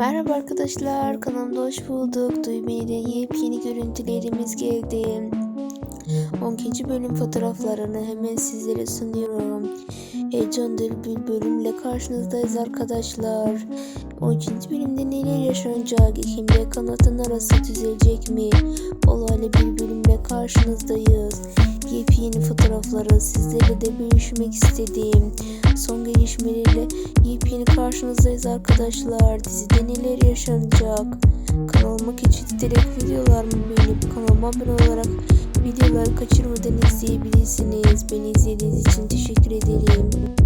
Merhaba arkadaşlar, kanalımda hoş bulduk. Duy Beni'den yepyeni görüntülerimiz geldi. 12. bölüm fotoğraflarını hemen sizlere sunuyorum. Heyecan dolu bir bölümle karşınızdayız arkadaşlar. 12. bölümde neler yaşanacak? Ekim'le kanatın arası düzelecek mi? Olaylı bir bölümle karşınızdayız. Fotoğrafları sizlerle de bölüşmek istedim. Son gelişmelerle yepyeni karşınızdayız arkadaşlar. Dizide neler yaşanacak? Kanalıma geçitleyerek videolarımı beğenip kanalıma abone olarak videoları kaçırmadan izleyebilirsiniz. Beni izlediğiniz için teşekkür ederim.